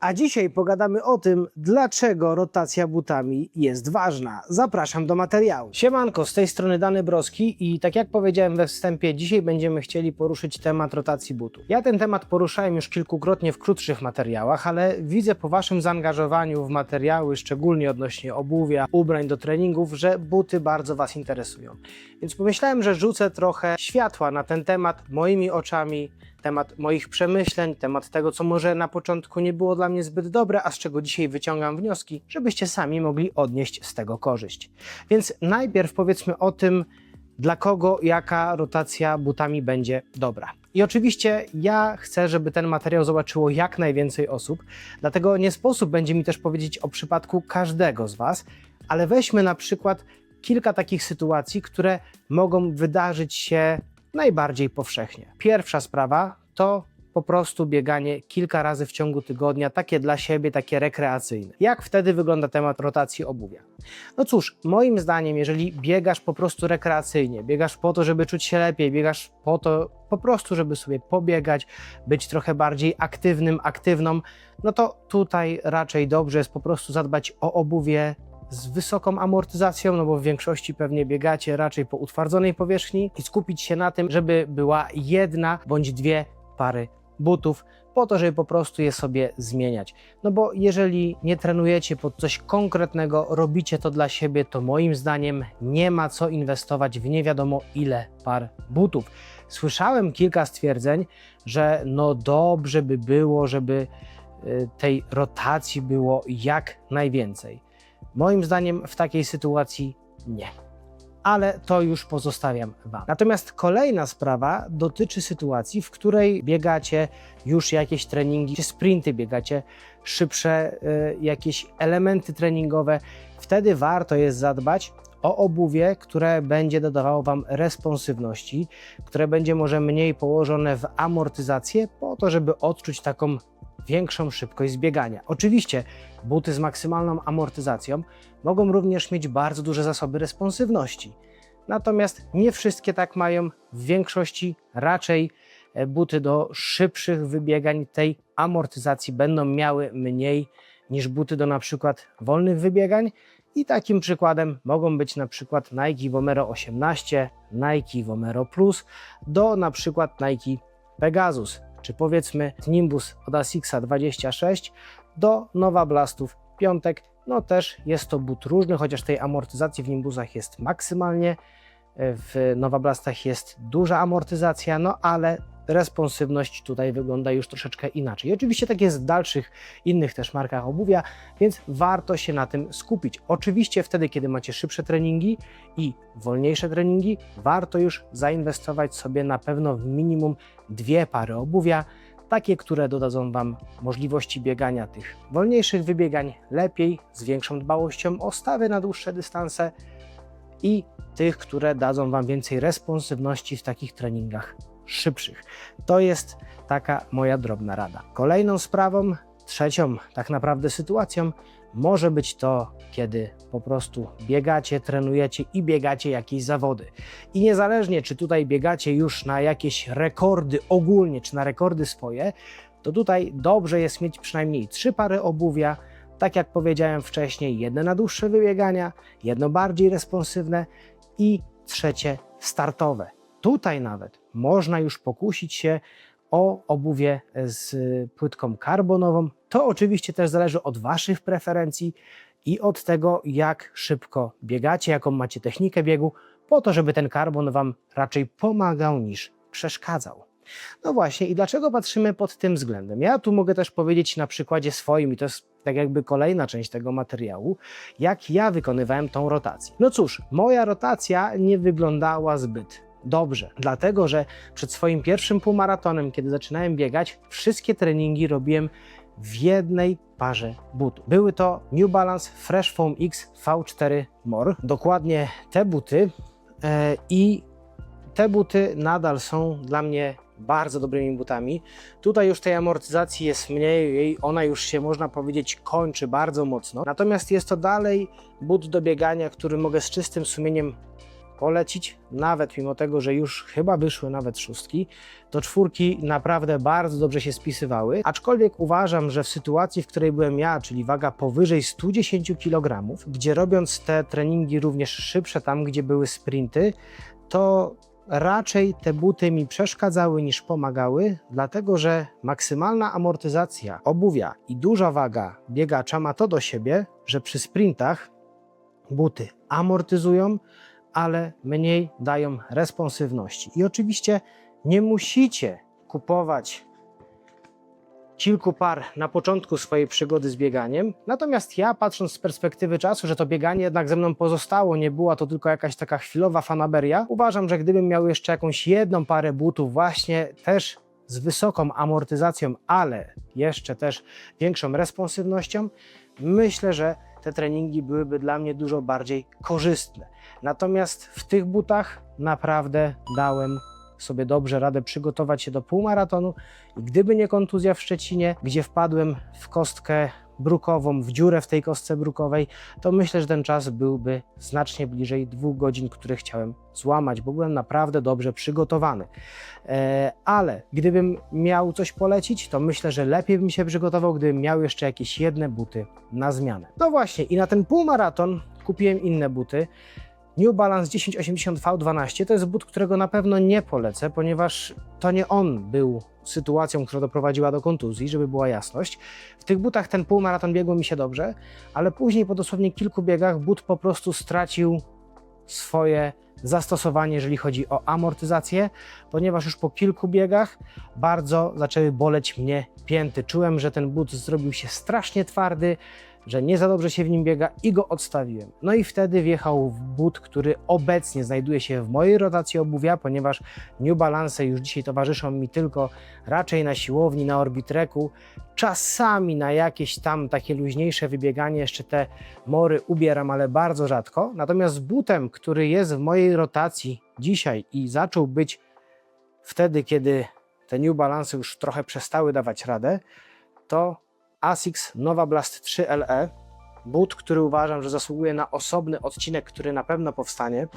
A dzisiaj pogadamy o tym, dlaczego rotacja butami jest ważna. Zapraszam do materiału. Siemanko, z tej strony Dany Broski i tak jak powiedziałem we wstępie, dzisiaj będziemy chcieli poruszyć temat rotacji butów. Ja ten temat poruszałem już kilkukrotnie w krótszych materiałach, ale widzę po waszym zaangażowaniu w materiały, szczególnie odnośnie obuwia, ubrań do treningów, że buty bardzo was interesują. Więc pomyślałem, że rzucę trochę światła na ten temat moimi oczami, temat moich przemyśleń, temat tego, co może na początku nie było dla mnie zbyt dobre, a z czego dzisiaj wyciągam wnioski, żebyście sami mogli odnieść z tego korzyść. Więc najpierw powiedzmy o tym, dla kogo jaka rotacja butami będzie dobra. I oczywiście ja chcę, żeby ten materiał zobaczyło jak najwięcej osób, dlatego nie sposób będzie mi też powiedzieć o przypadku każdego z Was, ale weźmy na przykład kilka takich sytuacji, które mogą wydarzyć się najbardziej powszechnie. Pierwsza sprawa to po prostu bieganie kilka razy w ciągu tygodnia, takie dla siebie, takie rekreacyjne. Jak wtedy wygląda temat rotacji obuwia? No cóż, moim zdaniem, jeżeli biegasz po prostu rekreacyjnie, biegasz po to, żeby czuć się lepiej, biegasz po to po prostu, żeby sobie pobiegać, być trochę bardziej aktywnym, aktywną, no to tutaj raczej dobrze jest po prostu zadbać o obuwie z wysoką amortyzacją, no bo w większości pewnie biegacie raczej po utwardzonej powierzchni i skupić się na tym, żeby była jedna bądź dwie pary butów, po to, żeby po prostu je sobie zmieniać. No bo jeżeli nie trenujecie pod coś konkretnego, robicie to dla siebie, to moim zdaniem nie ma co inwestować w nie wiadomo ile par butów. Słyszałem kilka stwierdzeń, że no dobrze by było, żeby y, tej rotacji było jak najwięcej. Moim zdaniem w takiej sytuacji nie. Ale to już pozostawiam Wam. Natomiast kolejna sprawa dotyczy sytuacji, w której biegacie już jakieś treningi, sprinty biegacie, szybsze y, jakieś elementy treningowe. Wtedy warto jest zadbać o obuwie, które będzie dodawało Wam responsywności, które będzie może mniej położone w amortyzację, po to, żeby odczuć taką większą szybkość zbiegania. Oczywiście buty z maksymalną amortyzacją mogą również mieć bardzo duże zasoby responsywności. Natomiast nie wszystkie tak mają. W większości raczej e, buty do szybszych wybiegań tej amortyzacji będą miały mniej niż buty do na przykład wolnych wybiegań. I takim przykładem mogą być na przykład Nike Vomero 18, Nike Vomero Plus do na przykład Nike Pegasus czy powiedzmy Nimbus od Asixa 26 do Nowa Blastów piątek. No też jest to but różny, chociaż tej amortyzacji w Nimbusach jest maksymalnie, w Nowa Blastach jest duża amortyzacja, no ale responsywność tutaj wygląda już troszeczkę inaczej. I oczywiście tak jest w dalszych innych też markach obuwia, więc warto się na tym skupić. Oczywiście wtedy, kiedy macie szybsze treningi i wolniejsze treningi, warto już zainwestować sobie na pewno w minimum dwie pary obuwia, takie, które dodadzą Wam możliwości biegania tych wolniejszych wybiegań lepiej, z większą dbałością o stawy na dłuższe dystanse i tych, które dadzą Wam więcej responsywności w takich treningach szybszych. To jest taka moja drobna rada. Kolejną sprawą, trzecią tak naprawdę sytuacją, może być to, kiedy po prostu biegacie, trenujecie i biegacie jakieś zawody. I niezależnie, czy tutaj biegacie już na jakieś rekordy ogólnie, czy na rekordy swoje, to tutaj dobrze jest mieć przynajmniej trzy pary obuwia. Tak jak powiedziałem wcześniej, jedne na dłuższe wybiegania, jedno bardziej responsywne i trzecie startowe. Tutaj nawet można już pokusić się o obuwie z płytką karbonową. To oczywiście też zależy od Waszych preferencji i od tego, jak szybko biegacie, jaką macie technikę biegu, po to, żeby ten karbon Wam raczej pomagał niż przeszkadzał. No właśnie, i dlaczego patrzymy pod tym względem? Ja tu mogę też powiedzieć na przykładzie swoim, i to jest tak jakby kolejna część tego materiału, jak ja wykonywałem tą rotację. No cóż, moja rotacja nie wyglądała zbyt dobrze, dlatego że przed swoim pierwszym półmaratonem, kiedy zaczynałem biegać, wszystkie treningi robiłem w jednej parze butów. Były to New Balance Fresh Foam X V4 More. Dokładnie te buty e, i te buty nadal są dla mnie bardzo dobrymi butami. Tutaj już tej amortyzacji jest mniej, jej ona już się można powiedzieć kończy bardzo mocno. Natomiast jest to dalej but do biegania, który mogę z czystym sumieniem polecić, nawet mimo tego, że już chyba wyszły nawet szóstki, to czwórki naprawdę bardzo dobrze się spisywały. Aczkolwiek uważam, że w sytuacji, w której byłem ja, czyli waga powyżej 110 kg, gdzie robiąc te treningi również szybsze tam, gdzie były sprinty, to raczej te buty mi przeszkadzały niż pomagały, dlatego że maksymalna amortyzacja obuwia i duża waga biegacza ma to do siebie, że przy sprintach buty amortyzują, ale mniej dają responsywności. I oczywiście nie musicie kupować kilku par na początku swojej przygody z bieganiem. Natomiast ja, patrząc z perspektywy czasu, że to bieganie jednak ze mną pozostało, nie była to tylko jakaś taka chwilowa fanaberia, uważam, że gdybym miał jeszcze jakąś jedną parę butów, właśnie też z wysoką amortyzacją, ale jeszcze też większą responsywnością, myślę, że te treningi byłyby dla mnie dużo bardziej korzystne. Natomiast w tych butach naprawdę dałem sobie dobrze radę przygotować się do półmaratonu i gdyby nie kontuzja w Szczecinie, gdzie wpadłem w kostkę brukową, w dziurę w tej kostce brukowej, to myślę, że ten czas byłby znacznie bliżej dwóch godzin, które chciałem złamać, bo byłem naprawdę dobrze przygotowany. E, ale gdybym miał coś polecić, to myślę, że lepiej bym się przygotował, gdybym miał jeszcze jakieś jedne buty na zmianę. No właśnie, i na ten półmaraton kupiłem inne buty. New Balance 1080 V12 to jest but, którego na pewno nie polecę, ponieważ to nie on był sytuacją, która doprowadziła do kontuzji, żeby była jasność. W tych butach ten półmaraton biegł mi się dobrze, ale później po dosłownie kilku biegach but po prostu stracił swoje zastosowanie, jeżeli chodzi o amortyzację, ponieważ już po kilku biegach bardzo zaczęły boleć mnie pięty. Czułem, że ten but zrobił się strasznie twardy, że nie za dobrze się w nim biega i go odstawiłem. No i wtedy wjechał w but, który obecnie znajduje się w mojej rotacji obuwia, ponieważ New Balance już dzisiaj towarzyszą mi tylko raczej na siłowni, na orbitreku, czasami na jakieś tam takie luźniejsze wybieganie, jeszcze te mory ubieram, ale bardzo rzadko. Natomiast butem, który jest w mojej rotacji dzisiaj i zaczął być wtedy, kiedy te New Balance już trochę przestały dawać radę, to Asics Nova Blast 3 LE. But, który uważam, że zasługuje na osobny odcinek, który na pewno powstanie.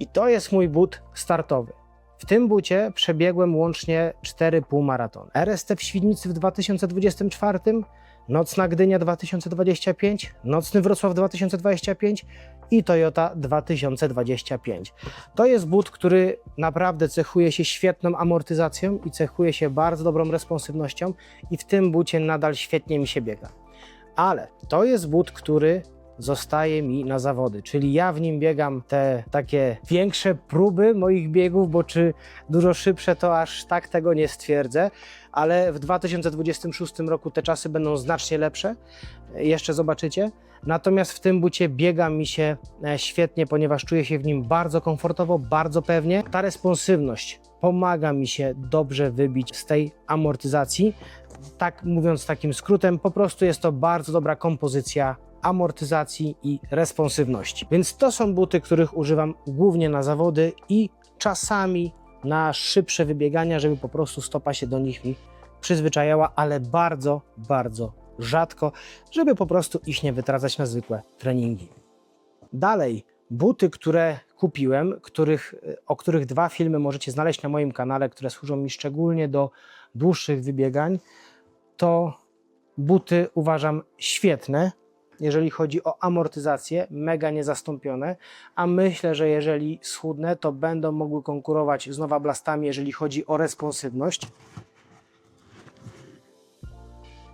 I to jest mój but startowy. W tym bucie przebiegłem łącznie 4 półmaraton. RST w Świdnicy w 2024, Nocna Gdynia 2025, Nocny Wrocław 2025 i Toyota 2025. To jest but, który naprawdę cechuje się świetną amortyzacją i cechuje się bardzo dobrą responsywnością i w tym bucie nadal świetnie mi się biega. Ale to jest but, który zostaje mi na zawody, czyli ja w nim biegam te takie większe próby moich biegów, bo czy dużo szybsze to aż tak tego nie stwierdzę, ale w 2026 roku te czasy będą znacznie lepsze, jeszcze zobaczycie. Natomiast w tym bucie biega mi się e, świetnie, ponieważ czuję się w nim bardzo komfortowo, bardzo pewnie. Ta responsywność pomaga mi się dobrze wybić z tej amortyzacji. Tak mówiąc takim skrótem, po prostu jest to bardzo dobra kompozycja amortyzacji i responsywności. Więc to są buty, których używam głównie na zawody i czasami na szybsze wybiegania, żeby po prostu stopa się do nich mi przyzwyczajała, ale bardzo, bardzo rzadko, żeby po prostu iść nie wytracać na zwykłe treningi. Dalej, buty, które kupiłem, których, o których dwa filmy możecie znaleźć na moim kanale, które służą mi szczególnie do dłuższych wybiegań, to buty uważam świetne, jeżeli chodzi o amortyzację, mega niezastąpione, a myślę, że jeżeli schudnę, to będą mogły konkurować z Nowa Blastami, jeżeli chodzi o responsywność.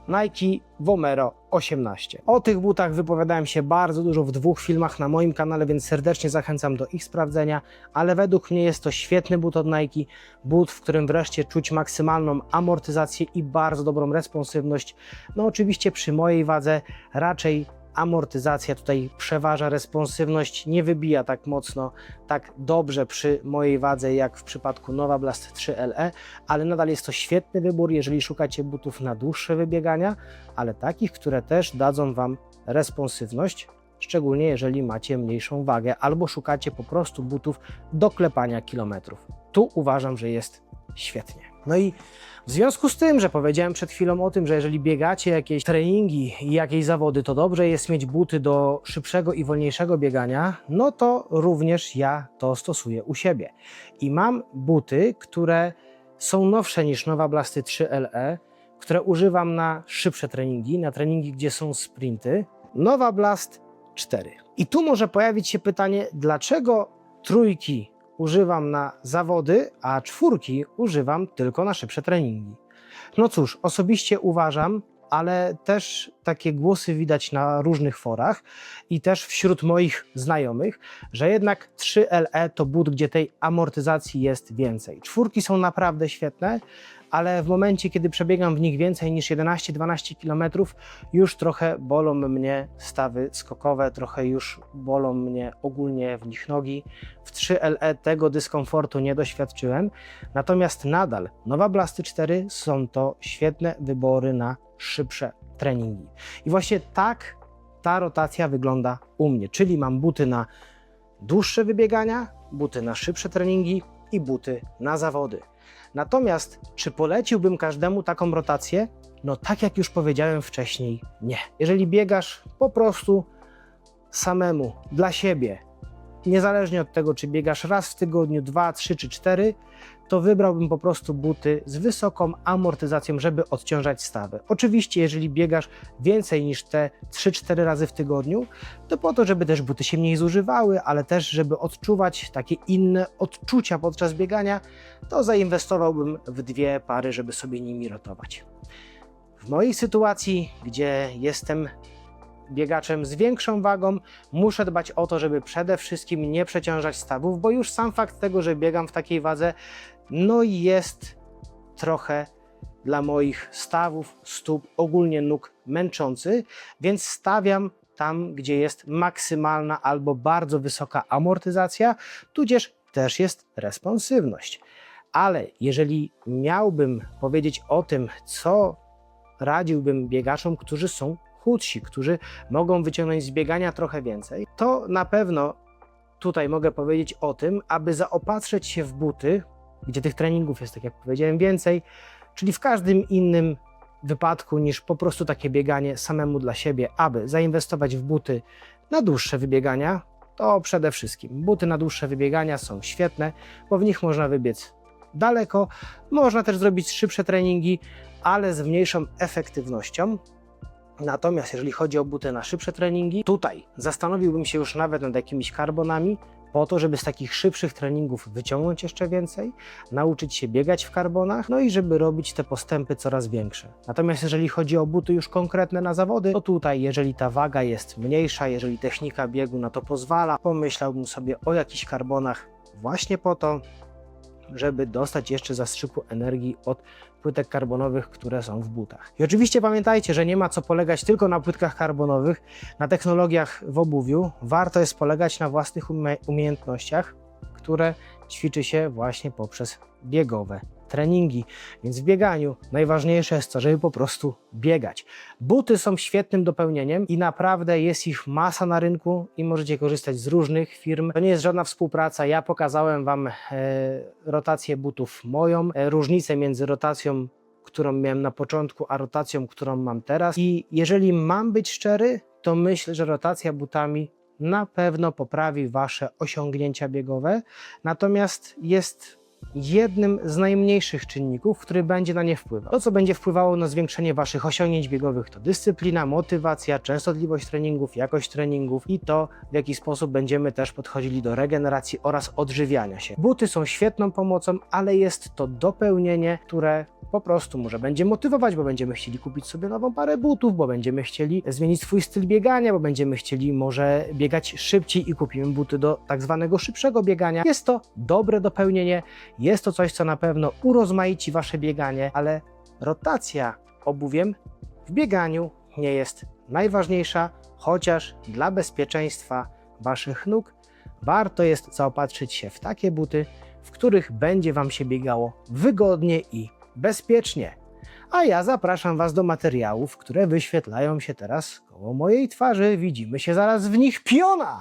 Nike Vomero 18. O tych butach wypowiadałem się bardzo dużo w dwóch filmach na moim kanale, więc serdecznie zachęcam do ich sprawdzenia, ale według mnie jest to świetny but od Nike, but, w którym wreszcie czuć maksymalną amortyzację i bardzo dobrą responsywność. No oczywiście przy mojej wadze raczej amortyzacja tutaj przeważa, responsywność nie wybija tak mocno, tak dobrze przy mojej wadze jak w przypadku Nova Blast 3 LE, ale nadal jest to świetny wybór, jeżeli szukacie butów na dłuższe wybiegania, ale takich, które też dadzą Wam responsywność, szczególnie jeżeli macie mniejszą wagę albo szukacie po prostu butów do klepania kilometrów. Tu uważam, że jest świetnie. No i w związku z tym, że powiedziałem przed chwilą o tym, że jeżeli biegacie jakieś treningi i jakieś zawody, to dobrze jest mieć buty do szybszego i wolniejszego biegania, no to również ja to stosuję u siebie. I mam buty, które są nowsze niż Nowa Blasty 3LE, które używam na szybsze treningi, na treningi, gdzie są sprinty. Nowa Blast 4. I tu może pojawić się pytanie, dlaczego trójki używam na zawody, a czwórki używam tylko na szybsze treningi. No cóż, osobiście uważam, ale też takie głosy widać na różnych forach i też wśród moich znajomych, że jednak 3LE to but, gdzie tej amortyzacji jest więcej. Czwórki są naprawdę świetne, ale w momencie, kiedy przebiegam w nich więcej niż 11-12 km, już trochę bolą mnie stawy skokowe, trochę już bolą mnie ogólnie w nich nogi. W 3LE tego dyskomfortu nie doświadczyłem, natomiast nadal Nowa Blasty 4 są to świetne wybory na szybsze treningi. I właśnie tak ta rotacja wygląda u mnie, czyli mam buty na dłuższe wybiegania, buty na szybsze treningi i buty na zawody. Natomiast czy poleciłbym każdemu taką rotację? No tak jak już powiedziałem wcześniej, nie. Jeżeli biegasz po prostu samemu, dla siebie, niezależnie od tego, czy biegasz raz w tygodniu, dwa, trzy czy cztery, to wybrałbym po prostu buty z wysoką amortyzacją, żeby odciążać stawę. Oczywiście, jeżeli biegasz więcej niż te 3-4 razy w tygodniu, to po to, żeby też buty się mniej zużywały, ale też, żeby odczuwać takie inne odczucia podczas biegania, to zainwestowałbym w dwie pary, żeby sobie nimi rotować. W mojej sytuacji, gdzie jestem biegaczem z większą wagą, muszę dbać o to, żeby przede wszystkim nie przeciążać stawów, bo już sam fakt tego, że biegam w takiej wadze, no jest trochę dla moich stawów, stóp, ogólnie nóg męczący, więc stawiam tam, gdzie jest maksymalna albo bardzo wysoka amortyzacja, tudzież też jest responsywność. Ale jeżeli miałbym powiedzieć o tym, co radziłbym biegaczom, którzy są chudsi, którzy mogą wyciągnąć z biegania trochę więcej, to na pewno tutaj mogę powiedzieć o tym, aby zaopatrzyć się w buty, gdzie tych treningów jest, tak jak powiedziałem, więcej, czyli w każdym innym wypadku niż po prostu takie bieganie samemu dla siebie, aby zainwestować w buty na dłuższe wybiegania, to przede wszystkim buty na dłuższe wybiegania są świetne, bo w nich można wybiec daleko, można też zrobić szybsze treningi, ale z mniejszą efektywnością. Natomiast jeżeli chodzi o buty na szybsze treningi, tutaj zastanowiłbym się już nawet nad jakimiś karbonami, po to, żeby z takich szybszych treningów wyciągnąć jeszcze więcej, nauczyć się biegać w karbonach, no i żeby robić te postępy coraz większe. Natomiast jeżeli chodzi o buty już konkretne na zawody, to tutaj, jeżeli ta waga jest mniejsza, jeżeli technika biegu na to pozwala, pomyślałbym sobie o jakichś karbonach właśnie po to, żeby dostać jeszcze zastrzyku energii od płytek karbonowych, które są w butach. I oczywiście pamiętajcie, że nie ma co polegać tylko na płytkach karbonowych, na technologiach w obuwiu. Warto jest polegać na własnych umie umiejętnościach, które ćwiczy się właśnie poprzez biegowe treningi. Więc w bieganiu najważniejsze jest to, żeby po prostu biegać. Buty są świetnym dopełnieniem i naprawdę jest ich masa na rynku i możecie korzystać z różnych firm. To nie jest żadna współpraca. Ja pokazałem Wam e, rotację butów moją, e, różnicę między rotacją którą miałem na początku, a rotacją, którą mam teraz. I jeżeli mam być szczery, to myślę, że rotacja butami na pewno poprawi Wasze osiągnięcia biegowe, natomiast jest jednym z najmniejszych czynników, który będzie na nie wpływał. To, co będzie wpływało na zwiększenie Waszych osiągnięć biegowych, to dyscyplina, motywacja, częstotliwość treningów, jakość treningów i to, w jaki sposób będziemy też podchodzili do regeneracji oraz odżywiania się. Buty są świetną pomocą, ale jest to dopełnienie, które po prostu może będzie motywować, bo będziemy chcieli kupić sobie nową parę butów, bo będziemy chcieli zmienić swój styl biegania, bo będziemy chcieli może biegać szybciej i kupimy buty do tak zwanego szybszego biegania. Jest to dobre dopełnienie, jest to coś, co na pewno urozmaici wasze bieganie, ale rotacja obuwiem w bieganiu nie jest najważniejsza, chociaż dla bezpieczeństwa waszych nóg warto jest zaopatrzyć się w takie buty, w których będzie wam się biegało wygodnie i bezpiecznie. A ja zapraszam Was do materiałów, które wyświetlają się teraz koło mojej twarzy. Widzimy się zaraz w nich piona!